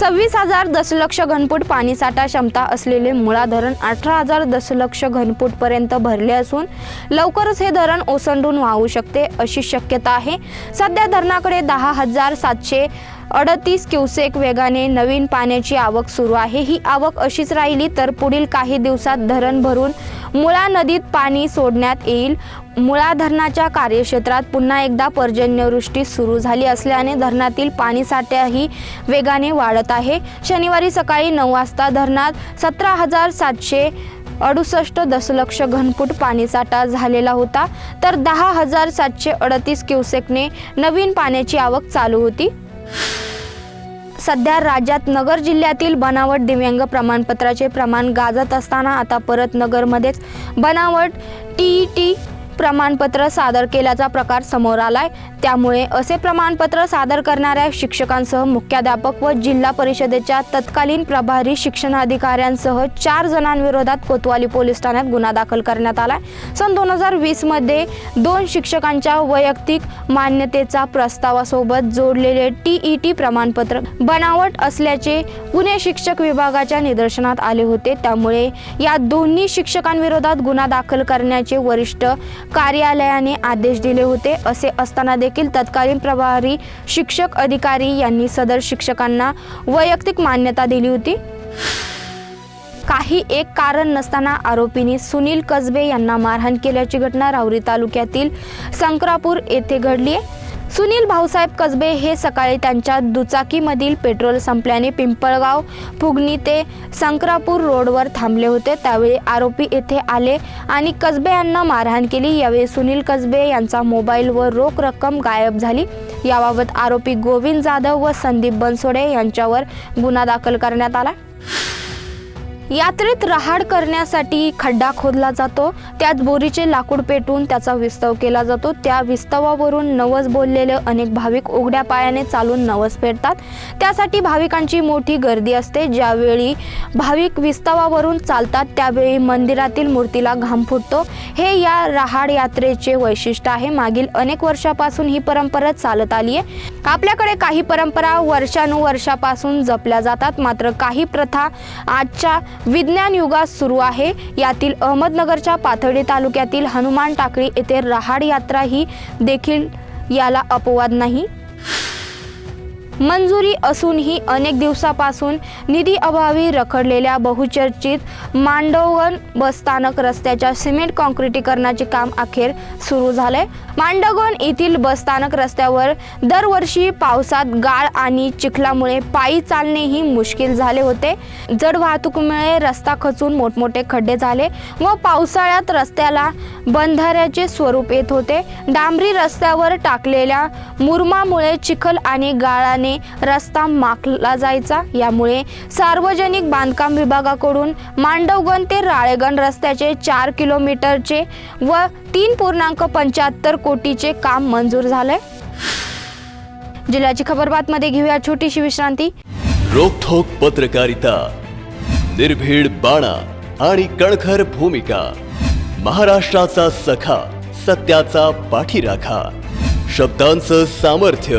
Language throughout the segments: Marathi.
सव्वीस हजार दशलक्ष घनफूट पाणीसाठा क्षमता असलेले मुळा धरण अठरा हजार दशलक्ष घनफूटपर्यंत भरले असून लवकरच हे धरण ओसंडून वाहू शकते अशी शक्यता आहे. सध्या धरणाकडे दहा हजार सातशे अडतीस क्युसेक वेगाने नवीन पाण्याची आवक सुरू आहे. ही आवक अशीच राहिली तर पुढील काही दिवसात धरण भरून मुळा नदीत पाणी सोडण्यात येईल. मुळा धरणाच्या कार्यक्षेत्रात पुन्हा एकदा पर्जन्यवृष्टी सुरू झाली असल्याने धरणातील पाणीसाठ्याही वेगाने वाढत आहे. शनिवारी सकाळी नऊ वाजता धरणात सतरा हजार सातशे अडुसष्ट दशलक्ष घनफूट पाणीसाठा झालेला होता. तर दहा हजार सातशे अडतीस क्युसेकने नवीन पाण्याची आवक चालू होती. सध्या राज्यात नगर जिल्ह्यातील बनावट दिव्यांग प्रमाणपत्राचे प्रमाण गाजत असताना आता परत नगरमध्येच बनावट टी टी प्रमाणपत्र सादर केल्याचा प्रकार समोर आलाय. त्यामुळे असे प्रमाणपत्र सादर करणाऱ्या शिक्षकांसह मुख्याध्यापक व जिल्हा परिषदेच्या तत्कालीन प्रभारी शिक्षणाधिकाऱ्यांसह चार जणांविरोधात कोतवाली पोलीस ठाण्यात गुन्हा दाखल करण्यात आलाय. सन दोन हजार वीसमध्ये दोन शिक्षकांच्या वैयक्तिक मान्यतेचा प्रस्तावासोबत जोडलेले टी टी प्रमाणपत्र बनावट असल्याचे पुणे शिक्षक विभागाच्या निदर्शनात आले होते. त्यामुळे या दोन्ही शिक्षकांविरोधात गुन्हा दाखल करण्याचे वरिष्ठ कार्यालयाने आदेश दिले होते. असे असताना देखील तत्कालीन प्रभारी शिक्षक अधिकारी यांनी सदर शिक्षकांना वैयक्तिक मान्यता दिली होती. काही एक कारण नसताना आरोपींनी सुनील कसबे यांना मारहाण केल्याची घटना राहुरी तालुक्यातील संक्रापूर येथे घडली आहे. सुनील भाऊसाहेब कसबे हे सकाळी त्यांच्या दुचाकीमधील पेट्रोल संपल्याने पिंपळगाव फुगणी ते संक्रापूर रोडवर थांबले होते. त्यावेळी आरोपी येथे आले आणि कसबे यांना मारहाण केली. यावेळी सुनील कसबे यांचा मोबाईल व रोख रक्कम गायब झाली. याबाबत आरोपी गोविंद जाधव व संदीप बनसोडे यांच्यावर गुन्हा दाखल करण्यात आला. यात्रेत रहाड करण्यासाठी खड्डा खोदला जातो. त्यात बोरीचे लाकूड पेटून त्याचा विस्तव केला जातो. त्या विस्तवावरून नवस बोललेले अनेक भाविक उघड्या पायाने चालून नवस फेडतात त्यासाठी भाविकांची मोठी गर्दी असते. ज्यावेळी भाविक विस्तवावरून चालतात त्यावेळी मंदिरातील मूर्तीला घाम फुटतो. हे या रहाड यात्रेचे वैशिष्ट्य आहे. मागील अनेक वर्षापासून ही परंपरा चालत आली आहे. आपल्याकडे काही परंपरा वर्षानुवर्षापासून जपल्या जातात. मात्र काही प्रथा आजच्या विज्ञान युगात सुरू आहे. यातील अहमदनगरच्या पाथर्डी तालुक्यातील हनुमान टाकळी येथे रहाड यात्रा ही देखील याला अपवाद नाही. मंजुरी असूनही अनेक दिवसापासून निधी अभावी रखडलेल्या बहुचर्चित मांडवगण बसस्थानक रस्त्याच्या सिमेंट कॉन्क्रिटीकरणाचे काम अखेर सुरू झाले मांडवगण येथील बसस्थानक रस्त्यावर दरवर्षी पावसात गाळ आणि चिखलामुळे पायी चालणेही मुश्किल झाले होते. जड वाहतुकीमुळे रस्ता खचून मोठमोठे खड्डे झाले व पावसाळ्यात रस्त्याला बंधाऱ्याचे स्वरूप येत होते. डांबरी रस्त्यावर टाकलेल्या मुरमामुळे चिखल आणि गाळाने रस्ता माखला जायचा. यामुळे सार्वजनिक बांधकाम विभागाकडून मांडवगण ते राळेगण रस्त्याचे चार किलोमीटरचे व तीन पूर्णांक पंच्याहत्तर कोटीचे काम मंजूर झाले जिल्ह्याची खबरबातमध्ये घेऊया छोटीशी विश्रांती. रोखोक पत्रकारिता निर्भीड बाणा आणि कणखर भूमिका महाराष्ट्राचा सखा सत्याचा पाठीराखा शब्दांचं सामर्थ्य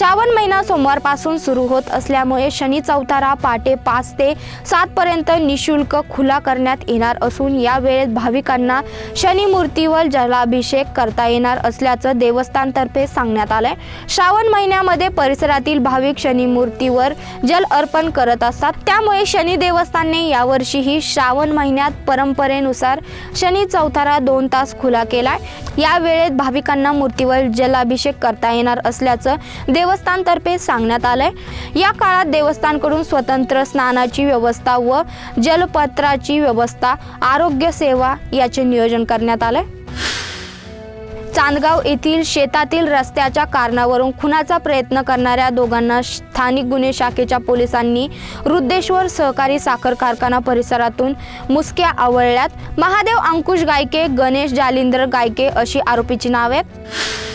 श्रावण महिना सोमवारपासून सुरू होत असल्यामुळे शनी चौथारा पहाटे पाच ते सातपर्यंत निशुल्क खुला करण्यात येणार असून या वेळेत भाविकांना शनी मूर्तीवर जलाभिषेक करता येणार असल्याचं देवस्थानतर्फे सांगण्यात आलंय. श्रावण महिन्यामध्ये परिसरातील भाविक शनी मूर्तीवर जल अर्पण करत असतात. त्यामुळे शनी देवस्थानने यावर्षीही श्रावण महिन्यात परंपरेनुसार शनी चौथारा दोन तास खुला केलाय. या वेळेत भाविकांना मूर्तीवर जलाभिषेक करता येणार असल्याचं देव देवस्थानतर्फे सांगण्यात आलंय. या काळात देवस्थानकडून स्वतंत्र स्नानाची व्यवस्था व जलपत्राची व्यवस्था आरोग्य सेवा याचे नियोजन करण्यात आलंय. चांदगाव येथील शेतातील रस्त्याच्या कारणावरून खुनाचा प्रयत्न करणाऱ्या दोघांना स्थानिक गुन्हे शाखेच्या पोलिसांनी रुद्देश्वर सहकारी साखर कारखाना परिसरातून मुसक्या आवळल्यात. महादेव अंकुश गायके गणेश जालिंदर गायके अशी आरोपीची नावे आहेत.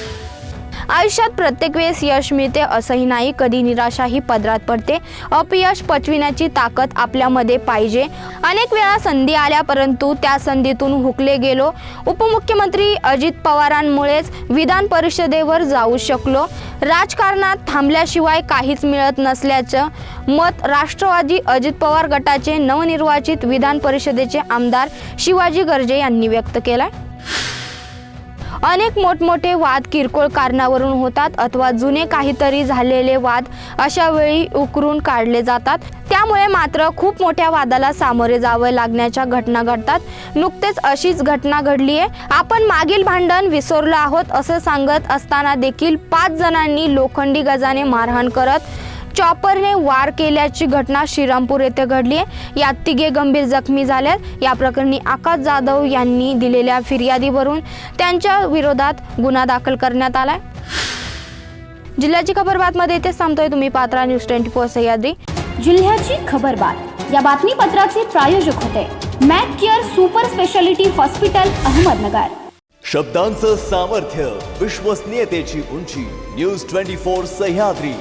आयुष्यात प्रत्येक वेळेस यश मिळते असंही नाही कधी निराशाही पदरात पडते. अपयश पचविण्याची ताकद आपल्यामध्ये पाहिजे. अनेक वेळा संधी आल्या परंतु त्या संधीतून हुकले गेलो. उपमुख्यमंत्री अजित पवारांमुळेच विधान परिषदेवर जाऊ शकलो. राजकारणात थांबल्याशिवाय काहीच मिळत नसल्याचं मत राष्ट्रवादी अजित पवार गटाचे नवनिर्वाचित विधान परिषदेचे आमदार शिवाजी गर्जे यांनी व्यक्त केलं अनेक मोठमोठे वाद किरकोळ कारणावरून होतात अथवा जुने काहीतरी झालेले वाद अशा वेळी उकरून काढले जातात. त्यामुळे मात्र खूप मोठ्या वादाला सामोरे जावं लागण्याच्या घटना घडतात. नुकतेच अशीच घटना घडली आहे. आपण मागील भांडण विसरलो आहोत असं सांगत असताना देखील पाच जणांनी लोखंडी गजाने मारहाण करत चॉपरने वार केल्याची घटना श्रीरामपूर येथे घडली आहे. यात तिघे गंभीर जखमी झाल्यात या प्रकरणी आकाश जाधव यांनी दिलेल्या फिर्यादीवरून त्यांच्या विरोधात गुन्हा दाखल करण्यात आलाय. जिल्ह्याची खबर बातमध्ये इथेच थांबतोय. तुम्ही पात्रा न्यूज ट्वेंटी फोर सह्याद्री. जिल्ह्याची खबरबात या बातमीपत्राचे प्रायोजक होते Mac care super speciality hospital Ahmednagar. शब्दांचं सामर्थ्य विश्वसनीयतेची उंची. News twenty four Sahyadri.